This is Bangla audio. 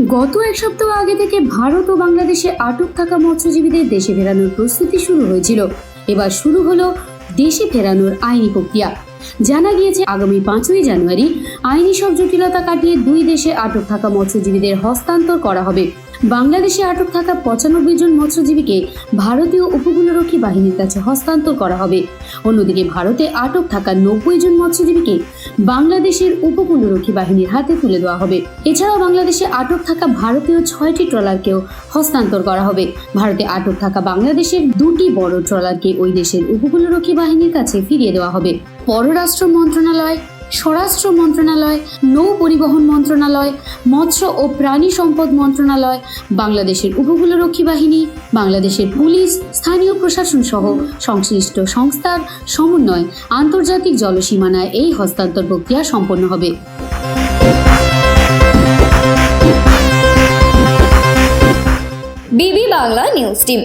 গত এক সপ্তাহ আগে থেকে ভারত ও বাংলাদেশে আটক থাকা মৎস্যজীবীদের দেশে ফেরানোর প্রস্তুতি শুরু হয়েছিল। এবার শুরু হলো দেশে ফেরানোর আইনি প্রক্রিয়া। জানা গিয়েছে, আগামী পাঁচই জানুয়ারি আইনি সব জটিলতা কাটিয়ে দুই দেশে আটক থাকা মৎস্যজীবীদের হস্তান্তর করা হবে। বাংলাদেশে আটক থাকা পঁচানব্বই জন মৎস্যজীবীকে ভারতীয় উপকূলরক্ষী বাহিনীর কাছে হস্তান্তর করা হবে। অন্যদিকে ভারতে আটক থাকা নব্বই জন মৎস্যজীবীকে বাংলাদেশের উপকূলরক্ষী বাহিনীর হাতে তুলে দেওয়া হবে। এছাড়াও বাংলাদেশে আটক থাকা ভারতীয় ছয়টি ট্রলারকেও হস্তান্তর করা হবে। ভারতে আটক থাকা বাংলাদেশের দুটি বড় ট্রলারকে ওই দেশের উপকূলরক্ষী বাহিনীর কাছে ফিরিয়ে দেওয়া হবে। পররাষ্ট্র মন্ত্রণালয় স্বরাষ্ট্র মন্ত্রণালয়, নৌ পরিবহন মন্ত্রণালয়, মৎস্য ও প্রাণী সম্পদ মন্ত্রণালয়, বাংলাদেশের উপকূলরক্ষী বাহিনী, বাংলাদেশের পুলিশ, স্থানীয় প্রশাসন সহ সংশ্লিষ্ট সংস্থার সমন্বয় আন্তর্জাতিক জলসীমানায় এই হস্তান্তর প্রক্রিয়া সম্পন্ন হবে। বিবি বাংলা নিউজ টিম।